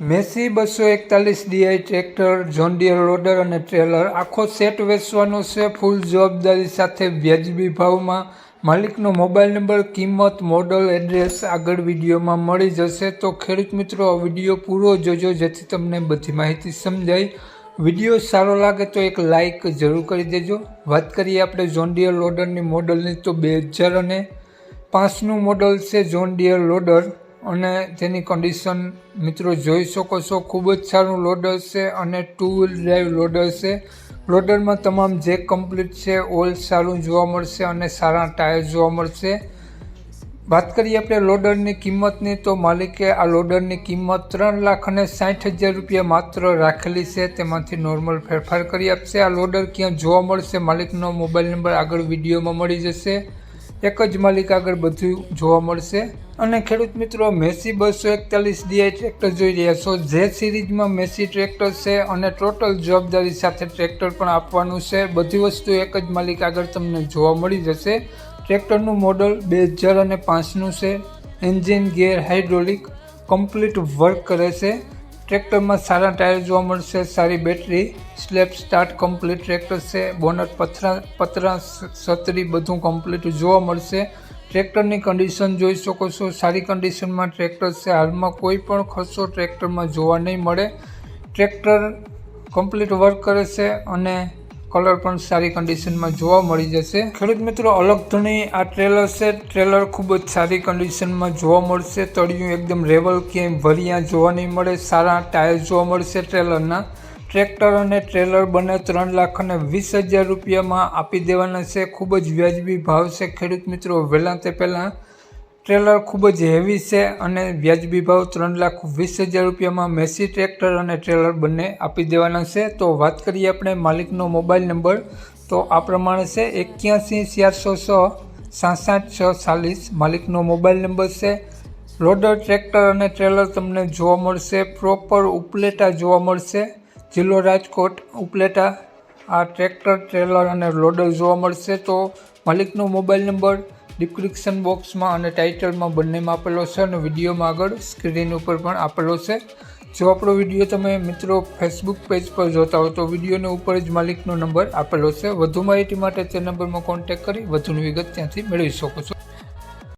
Massey બસો એકતાલીસ DI tractor John Deere loader અને ટ્રેલર આખો સેટ વેચવાનો છે. ફૂલ જવાબદારી સાથે વ્યાજબી ભાવમાં માલિકનો મોબાઈલ નંબર, કિંમત, મોડલ, એડ્રેસ આગળ વિડીયોમાં મળી જશે. તો ખેડૂત મિત્રો, આ વીડિયો પૂરો જોજો જેથી તમને બધી માહિતી સમજાય. વીડિયો સારો લાગે તો એક લાઇક જરૂર કરી દેજો. વાત કરીએ આપણે જોન્ડિયર લોડરની મોડલની તો બે હજાર અને પાંચનું મોડલ છે જોન્ડિયર લોડર અને તેની કન્ડિશન મિત્રો જોઈ શકો છો, ખૂબ જ સારું લોડર છે અને ટુ વ્હીલ ડ્રાઈવ લોડર છે. લોડરમાં તમામ જે કમ્પ્લીટ છે ઓઇલ સારું જોવા મળશે અને સારા ટાયર જોવા મળશે. વાત કરીએ આપણે લોડરની કિંમતની, તો માલિકે આ લોડરની કિંમત ત્રણ લાખ અને સાઠ હજાર રૂપિયા માત્ર રાખેલી છે. તેમાંથી નોર્મલ ફેરફાર કરી આપશે. આ લોડર ક્યાં જોવા મળશે, માલિકનો મોબાઈલ નંબર આગળ વિડીયોમાં મળી જશે. એક જ માલિક આગળ બધું જોવા મળશે. અને ખેડૂત મિત્રો, મેસી બસો એકતાલીસ ડીઆઈ ટ્રેક્ટર જોઈ રહ્યા છો. જે સિરીઝમાં મેસી ટ્રેક્ટર છે અને ટોટલ જવાબદારી સાથે ટ્રેક્ટર પણ આપવાનું છે. બધી વસ્તુ એક જ માલિક આગળ તમને જોવા મળી જશે. ટ્રેક્ટરનું મોડલ બે હજાર અને પાંચનું છે. Engine gear hydraulic complete work કરે છે. ટ્રેક્ટરમાં સારા ટાયર જોવા મળશે, સારી battery self start complete tractor છે, બોનટ, પથરા, પતરા સતરી બધું કમ્પ્લીટ જોવા મળશે. ટ્રેક્ટરની કન્ડિશન જોઈ શકો છો, સારી કન્ડિશનમાં ટ્રેક્ટર છે, હાલમાં કોઈ પણ ખર્ચો ટ્રેક્ટરમાં જોવા નહીં મળે. ટ્રેક્ટર કમ્પ્લીટ વર્ક કરે છે અને કલર પણ સારી કન્ડિશનમાં જોવા મળી જશે. ખેડૂત મિત્રો, અલગ ધણી આ ટ્રેલર છે. ટ્રેલર ખૂબ જ સારી કન્ડિશનમાં જોવા મળશે. તળિયું એકદમ રેવલ ક્યાંય વરિયા જોવા નહીં મળે. સારા ટાયર જોવા મળશે ટ્રેલરના ટ્રેક્ટર અને ટ્રેલર બંને ત્રણ લાખ અને વીસ હજાર રૂપિયામાં આપી દેવાના છે. ખૂબ જ વ્યાજબી ભાવ છે ખેડૂત મિત્રો. વહેલા તે પહેલાં ટ્રેલર ખૂબ જ હેવી છે અને વ્યાજબી ભાવ ત્રણ લાખ વીસ હજાર રૂપિયામાં મેસી ટ્રેક્ટર અને ટ્રેલર બંને આપી દેવાના છે. તો વાત કરીએ આપણે માલિકનો મોબાઈલ નંબર. તો આ પ્રમાણે છે એક્યાસી ચારસો છ સાસઠ, છ, ચાલીસ માલિકનો મોબાઈલ નંબર છે. લોડર ટ્રેક્ટર અને ટ્રેલર તમને જોવા મળશે. પ્રોપર ઉપલેટા જોવા મળશે. જિલ્લો રાજકોટ, ઉપલેટા. આ ટ્રેક્ટર, ટ્રેલર અને લોડર જોવા મળશે. તો માલિકનો મોબાઈલ નંબર ડિસ્ક્રિપ્શન બોક્સમાં અને ટાઇટલમાં બંનેમાં આપેલો છે અને વિડીયોમાં આગળ સ્ક્રીન ઉપર પણ આપેલો છે. જો આપણો વીડિયો તમે મિત્રો ફેસબુક પેજ પર જોતા હો તો વિડીયોની ઉપર જ માલિકનો નંબર આપેલો છે. વધુ માહિતી માટે તે નંબરમાં કોન્ટેક્ટ કરી વધુની વિગત ત્યાંથી મેળવી શકો છો.